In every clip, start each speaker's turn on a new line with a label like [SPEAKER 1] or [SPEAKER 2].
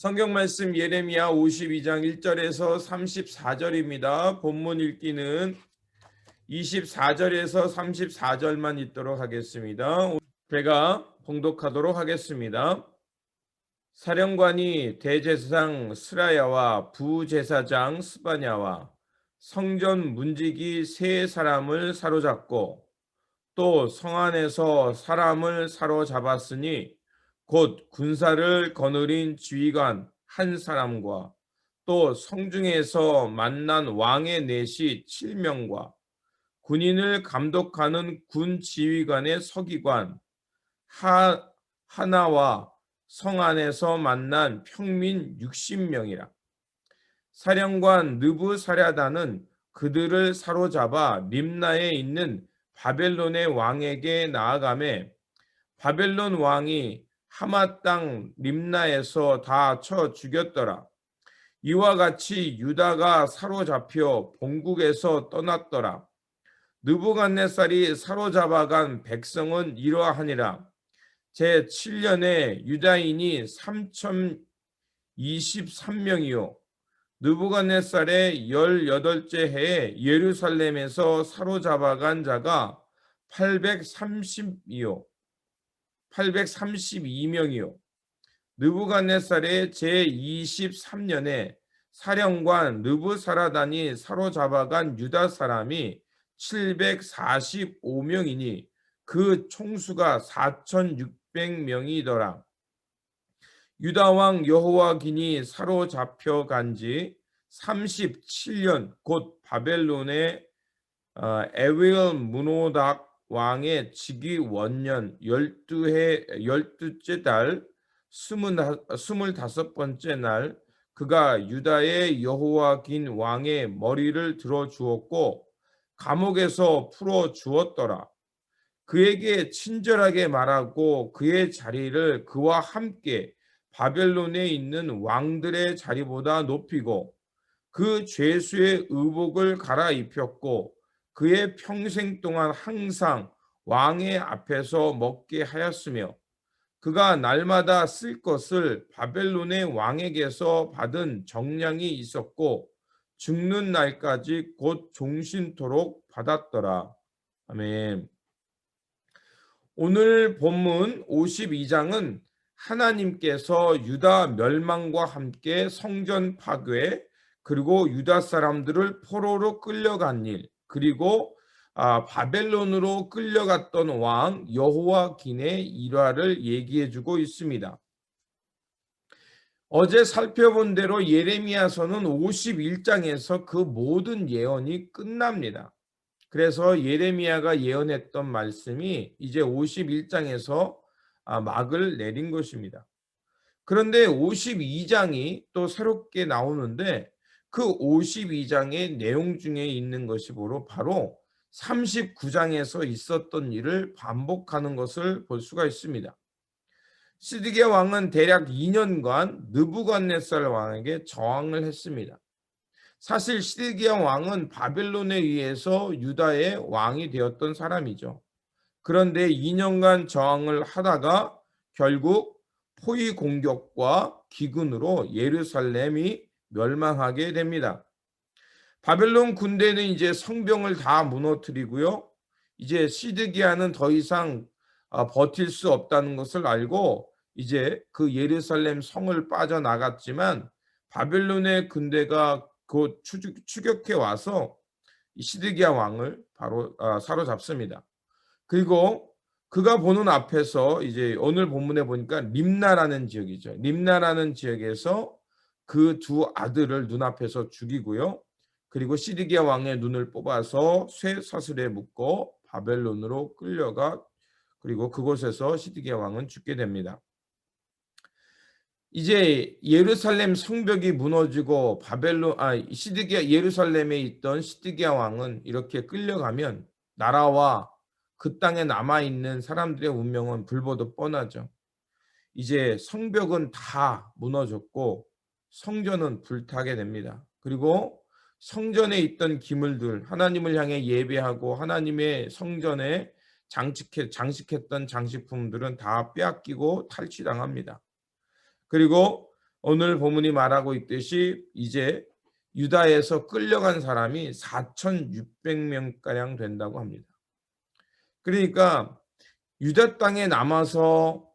[SPEAKER 1] 성경 말씀 예레미야 52장 1절에서 34절입니다. 본문 읽기는 24절에서 34절만 있도록 하겠습니다. 제가 봉독하도록 하겠습니다. 사령관이 대제사장 스라야와 부제사장 스바냐와 성전 문지기 세 사람을 사로잡고 또 성안에서 사람을 사로잡았으니 곧 군사를 거느린 지휘관 한 사람과 또 성중에서 만난 왕의 내시 7명과 군인을 감독하는 군 지휘관의 서기관 하, 하나와 성 안에서 만난 평민 60명이라. 사령관 느부 사랴다는 그들을 사로잡아 림나에 있는 바벨론의 왕에게 나아가매 바벨론 왕이 하마 땅 림나에서 다 쳐 죽였더라. 이와 같이 유다가 사로잡혀 본국에서 떠났더라. 느부갓네살이 사로잡아간 백성은 이러하니라. 제 7년에 유다인이 3,023명이요. 느부갓네살의 18째 해에 예루살렘에서 사로잡아간 자가 830이요. 832명이요. 느부갓네살의 제23년에 사령관 느부사라단이 사로잡아간 유다 사람이 745명이니 그 총수가 4600명이더라. 유다 왕 여호와긴이 사로잡혀 간지 37년 곧 바벨론의 어, 에윌 무노닥 왕의 즉위 원년 열두 해 열두째 달 스물다섯 번째 날 그가 유다의 여호와 긴 왕의 머리를 들어 주었고 감옥에서 풀어 주었더라. 그에게 친절하게 말하고 그의 자리를 그와 함께 바벨론에 있는 왕들의 자리보다 높이고 그 죄수의 의복을 갈아입혔고 그의 평생 동안 항상 왕의 앞에서 먹게 하였으며 그가 날마다 쓸 것을 바벨론의 왕에게서 받은 정량이 있었고 죽는 날까지 곧 종신토록 받았더라. 아멘. 오늘 본문 52장은 하나님께서 유다 멸망과 함께 성전 파괴 그리고 유다 사람들을 포로로 끌려간 일 그리고 아, 바벨론으로 끌려갔던 왕 여호와긴의 일화를 얘기해주고 있습니다. 어제 살펴본 대로 예레미야서는 51장에서 그 모든 예언이 끝납니다. 그래서 예레미야가 예언했던 말씀이 이제 51장에서 아, 막을 내린 것입니다. 그런데 52장이 또 새롭게 나오는데 그 52장의 내용 중에 있는 것이 바로 39장에서 있었던 일을 반복하는 것을 볼 수가 있습니다. 시드게 왕은 대략 2년간 느부갓네살 왕에게 저항을 했습니다. 사실 시드기야 왕은 바벨론에 의해서 유다의 왕이 되었던 사람이죠. 그런데 2년간 저항을 하다가 결국 포위 공격과 기근으로 예루살렘이 멸망하게 됩니다. 바벨론 군대는 이제 성병을 다 무너뜨리고요. 이제 시드기야는 더 이상 아, 버틸 수 없다는 것을 알고 이제 그 예루살렘 성을 빠져나갔지만 바벨론의 군대가 곧 추격해 와서 시드기야 왕을 바로 아, 사로잡습니다. 그리고 그가 보는 앞에서 이제 오늘 본문에 보니까 림나라는 지역이죠. 림나라는 지역에서 그 두 아들을 눈앞에서 죽이고요. 그리고 시드기야 왕의 눈을 뽑아서 쇠 사슬에 묶어 바벨론으로 끌려가 그리고 그곳에서 시드기야 왕은 죽게 됩니다. 이제 예루살렘 성벽이 무너지고 바벨론 아 시드기야 예루살렘에 있던 시드기야 왕은 이렇게 끌려가면 나라와 그 땅에 남아 있는 사람들의 운명은 불보듯 뻔하죠. 이제 성벽은 다 무너졌고 성전은 불타게 됩니다. 그리고 성전에 있던 기물들 하나님을 향해 예배하고 하나님의 성전에 장식해 장식했던 장식품들은 다 빼앗기고 탈취당합니다. 그리고 오늘 본문이 말하고 있듯이 이제 유다에서 끌려간 사람이 4,600명 가량 된다고 합니다. 그러니까 유다 땅에 남아서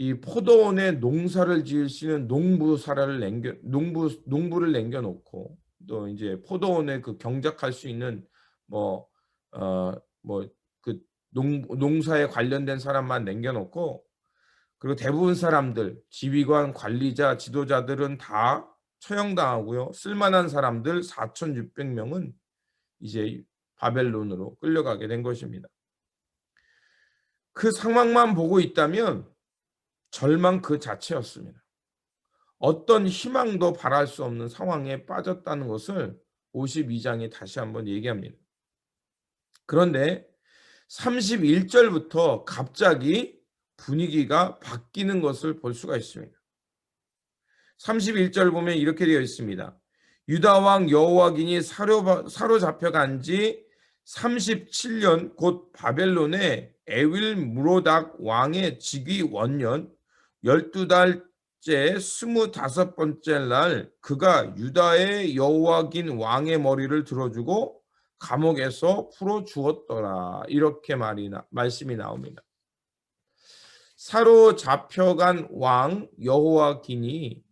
[SPEAKER 1] 이 포도원에 농사를 지을 수 있는 농부사라를 남겨 농부 농부를 남겨 놓고 또 이제 포도원에 그 경작할 수 있는 뭐 어 뭐 그 농 농사에 관련된 사람만 남겨 놓고 그리고 대부분 사람들 지휘관 관리자 지도자들은 다 처형당하고요. 쓸만한 사람들 4,600명은 이제 바벨론으로 끌려가게 된 것입니다. 그 상황만 보고 있다면 절망 그 자체였습니다. 어떤 희망도 바랄 수 없는 상황에 빠졌다는 것을 52장에 다시 한번 얘기합니다. 그런데 31절부터 갑자기 분위기가 바뀌는 것을 볼 수가 있습니다. 31절 보면 이렇게 되어 있습니다. 유다 왕 여호와긴이 사로잡혀간 지 37년 곧 바벨론의 에윌 무로닥 왕의 즉위 원년 12달째 스물다섯 번째 날 그가 유다의 여호와긴 왕의 머리를 들어주고 감옥에서 풀어 주었더라. 이렇게 말이 나, 말씀이 나옵니다. 사로 잡혀간 왕 여호와긴이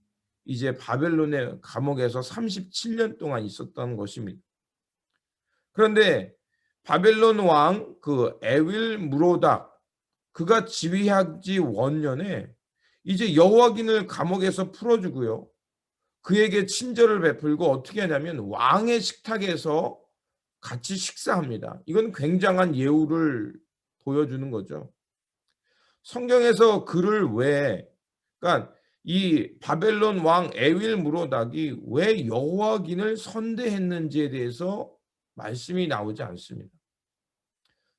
[SPEAKER 1] 이제 바벨론의 감옥에서 37년 동안 있었던 것입니다. 그런데 바벨론 왕 그 에윌 무로닥 그가 지휘하지 원년에 이제 여호와긴을 감옥에서 풀어주고요. 그에게 친절을 베풀고 어떻게 하냐면 왕의 식탁에서 같이 식사합니다. 이건 굉장한 예우를 보여주는 거죠. 성경에서 그를 왜 그러니까 이 바벨론 왕 에윌 무로닥이 왜 여호와긴을 선대했는지에 대해서 말씀이 나오지 않습니다.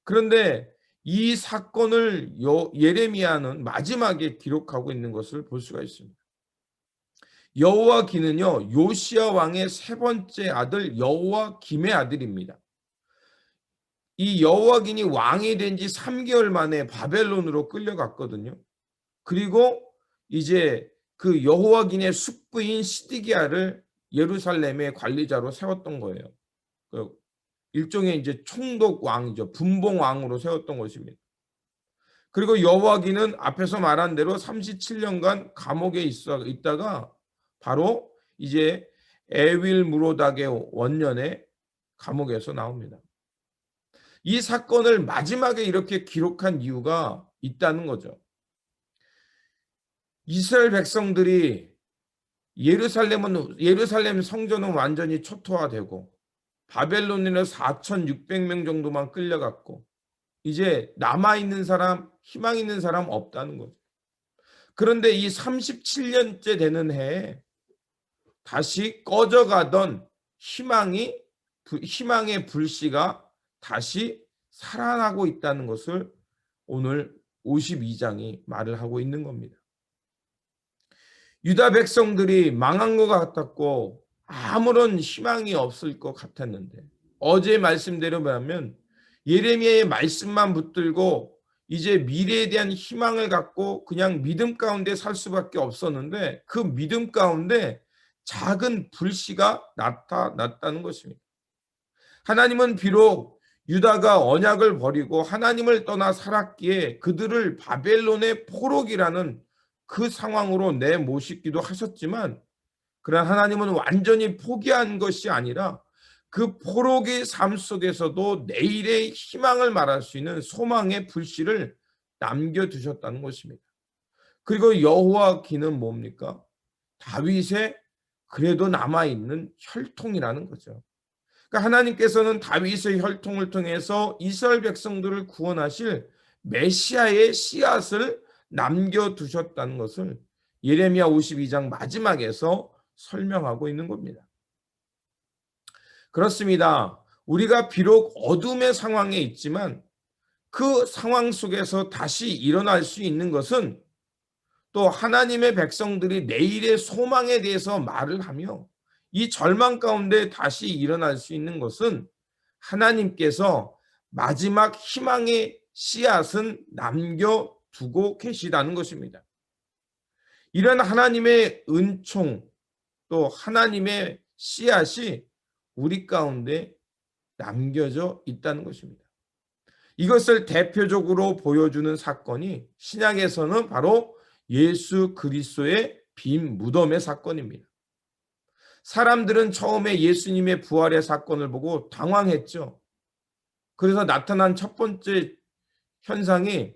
[SPEAKER 1] 그런데 이 사건을 예레미야는 마지막에 기록하고 있는 것을 볼 수가 있습니다. 여호와긴은요 요시야 왕의 세 번째 아들 여호와 김의 아들입니다. 이 여호와긴이 왕이 된 지 3개월 만에 바벨론으로 끌려갔거든요. 그리고 이제 그 여호와긴의 숙부인 시디기야를 예루살렘의 관리자로 세웠던 거예요. 그 일종의 이제 총독 왕이죠. 분봉 왕으로 세웠던 것입니다. 그리고 여호와기는 앞에서 말한 대로 37년간 감옥에 있어 있다가 바로 이제 에윌 무로닥의 원년에 감옥에서 나옵니다. 이 사건을 마지막에 이렇게 기록한 이유가 있다는 거죠. 이스라엘 백성들이 예루살렘은 예루살렘 성전은 완전히 초토화되고 바벨론인은 4,600명 정도만 끌려갔고 이제 남아 있는 사람, 희망 있는 사람 없다는 거죠. 그런데 이 37년째 되는 해에 다시 꺼져가던 희망이 희망의 불씨가 다시 살아나고 있다는 것을 오늘 52장이 말을 하고 있는 겁니다. 유다 백성들이 망한 것 같았고 아무런 희망이 없을 것 같았는데 어제 말씀대로 보면 예레미야의 말씀만 붙들고 이제 미래에 대한 희망을 갖고 그냥 믿음 가운데 살 수밖에 없었는데 그 믿음 가운데 작은 불씨가 나타났다는 것입니다. 하나님은 비록 유다가 언약을 버리고 하나님을 떠나 살았기에 그들을 바벨론의 포록이라는 그 상황으로 내모시기도 하셨지만 그러나 하나님은 완전히 포기한 것이 아니라 그 포록의 삶 속에서도 내일의 희망을 말할 수 있는 소망의 불씨를 남겨두셨다는 것입니다. 그리고 여호와 기는 뭡니까? 다윗의 그래도 남아있는 혈통이라는 거죠. 그러니까 하나님께서는 다윗의 혈통을 통해서 이스라엘 백성들을 구원하실 메시아의 씨앗을 남겨두셨다는 것을 예레미야 52장 마지막에서 설명하고 있는 겁니다. 그렇습니다. 우리가 비록 어둠의 상황에 있지만 그 상황 속에서 다시 일어날 수 있는 것은 또 하나님의 백성들이 내일의 소망에 대해서 말을 하며 이 절망 가운데 다시 일어날 수 있는 것은 하나님께서 마지막 희망의 씨앗은 남겨두고 계시다는 것입니다. 이런 하나님의 은총 또 하나님의 씨앗이 우리 가운데 남겨져 있다는 것입니다. 이것을 대표적으로 보여주는 사건이 신약에서는 바로 예수 그리스도의 빈 무덤의 사건입니다. 사람들은 처음에 예수님의 부활의 사건을 보고 당황했죠. 그래서 나타난 첫 번째 현상이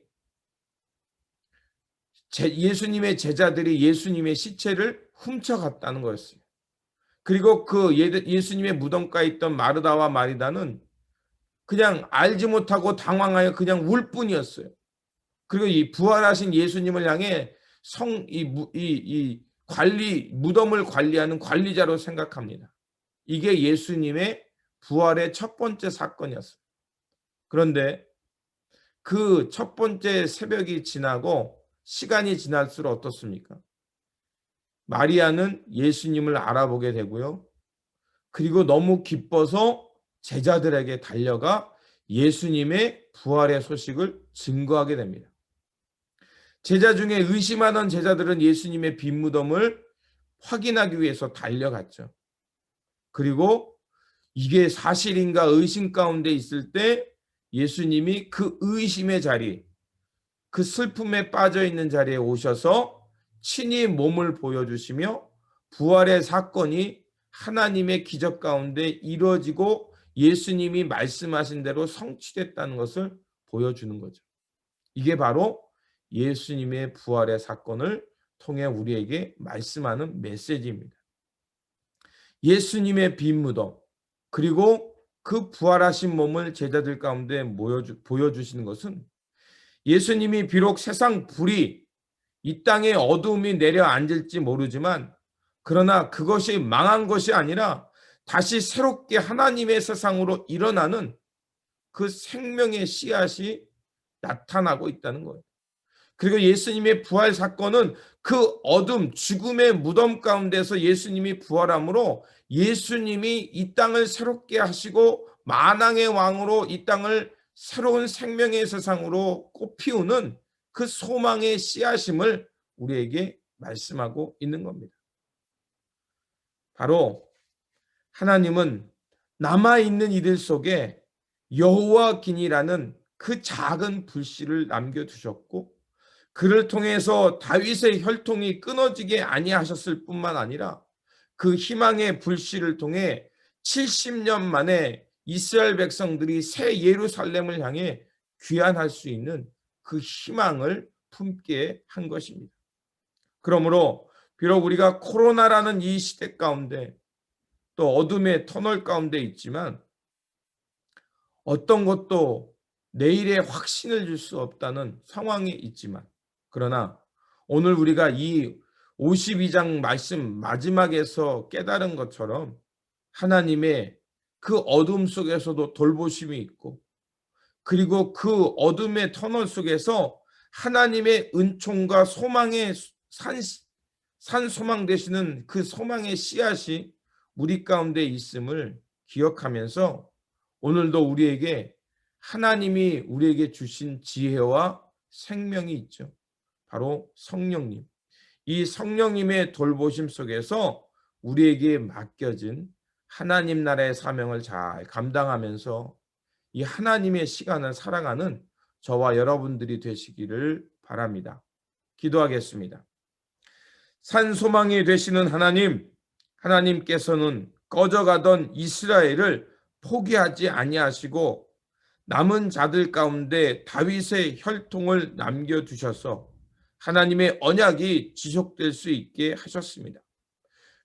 [SPEAKER 1] 예수님의 제자들이 예수님의 시체를 훔쳐갔다는 거였어요. 그리고 그 예수님의 무덤가에 있던 마르다와 마리다는 그냥 알지 못하고 당황하여 그냥 울 뿐이었어요. 그리고 이 부활하신 예수님을 향해 성, 이, 이, 이 관리, 무덤을 관리하는 관리자로 생각합니다. 이게 예수님의 부활의 첫 번째 사건이었어요. 그런데 그 첫 번째 새벽이 지나고 시간이 지날수록 어떻습니까? 마리아는 예수님을 알아보게 되고요. 그리고 너무 기뻐서 제자들에게 달려가 예수님의 부활의 소식을 증거하게 됩니다. 제자 중에 의심하던 제자들은 예수님의 빈 무덤을 확인하기 위해서 달려갔죠. 그리고 이게 사실인가 의심 가운데 있을 때 예수님이 그 의심의 자리, 그 슬픔에 빠져 있는 자리에 오셔서 친히 몸을 보여주시며 부활의 사건이 하나님의 기적 가운데 이루어지고 예수님이 말씀하신 대로 성취됐다는 것을 보여주는 거죠. 이게 바로 예수님의 부활의 사건을 통해 우리에게 말씀하는 메시지입니다. 예수님의 빈 무덤 그리고 그 부활하신 몸을 제자들 가운데 보여주시는 것은 예수님이 비록 세상 불이 이 땅에 어두움이 내려앉을지 모르지만 그러나 그것이 망한 것이 아니라 다시 새롭게 하나님의 세상으로 일어나는 그 생명의 씨앗이 나타나고 있다는 거예요. 그리고 예수님의 부활 사건은 그 어둠, 죽음의 무덤 가운데서 예수님이 부활함으로 예수님이 이 땅을 새롭게 하시고 만왕의 왕으로 이 땅을 새로운 생명의 세상으로 꽃피우는 그 소망의 씨앗임을 우리에게 말씀하고 있는 겁니다. 바로 하나님은 남아 있는 이들 속에 여호와 긴이라는 그 작은 불씨를 남겨 두셨고 그를 통해서 다윗의 혈통이 끊어지게 아니하셨을 뿐만 아니라 그 희망의 불씨를 통해 70년 만에 이스라엘 백성들이 새 예루살렘을 향해 귀환할 수 있는 그 희망을 품게 한 것입니다. 그러므로 비록 우리가 코로나라는 이 시대 가운데 또 어둠의 터널 가운데 있지만 어떤 것도 내일의 확신을 줄 수 없다는 상황이 있지만 그러나 오늘 우리가 이 52장 말씀 마지막에서 깨달은 것처럼 하나님의 그 어둠 속에서도 돌보심이 있고 그리고 그 어둠의 터널 속에서 하나님의 은총과 소망의 산, 산 소망 되시는 그 소망의 씨앗이 우리 가운데 있음을 기억하면서 오늘도 우리에게 하나님이 우리에게 주신 지혜와 생명이 있죠. 바로 성령님. 이 성령님의 돌보심 속에서 우리에게 맡겨진 하나님 나라의 사명을 잘 감당하면서 이 하나님의 시간을 살아가는 저와 여러분들이 되시기를 바랍니다. 기도하겠습니다. 산 소망이 되시는 하나님, 하나님께서는 꺼져가던 이스라엘을 포기하지 아니하시고 남은 자들 가운데 다윗의 혈통을 남겨 두셔서 하나님의 언약이 지속될 수 있게 하셨습니다.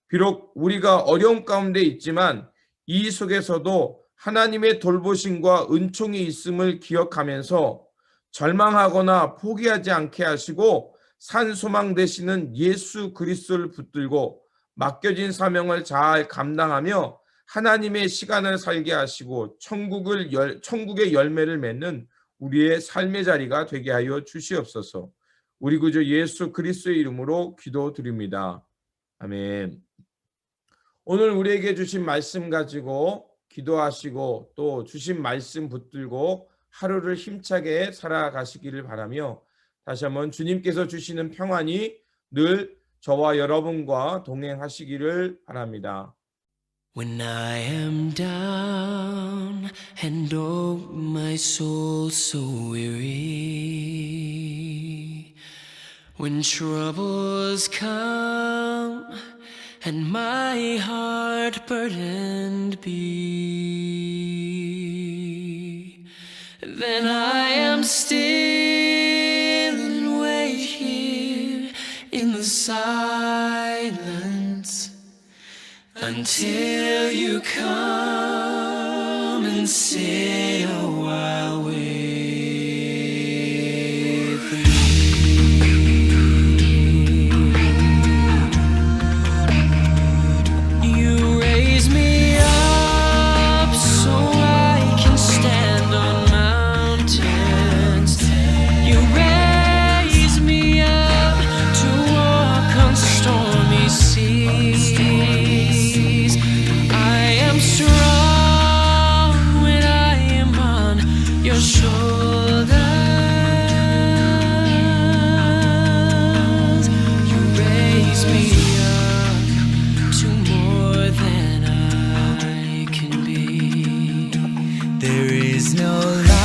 [SPEAKER 1] 비록 우리가 어려움 가운데 있지만 이 속에서도 하나님의 돌보심과 은총이 있음을 기억하면서 절망하거나 포기하지 않게 하시고 산 소망 되시는 예수 그리스도를 붙들고 맡겨진 사명을 잘 감당하며 하나님의 시간을 살게 하시고 천국을 열, 천국의 열매를 맺는 우리의 삶의 자리가 되게 하여 주시옵소서. 우리 구주 예수 그리스도의 이름으로 기도드립니다. 아멘. 오늘 우리에게 주신 말씀 가지고 기도하시고 또 주신 말씀 붙들고 하루를 힘차게 살아가시기를 바라며 다시 한번 주님께서 주시는 평안이 늘 저와 여러분과 동행하시기를 바랍니다.
[SPEAKER 2] When I am down and oh my soul so weary, when troubles come and my heart burdened be, then I am still and wait here in the silence until you come and sit
[SPEAKER 3] no life,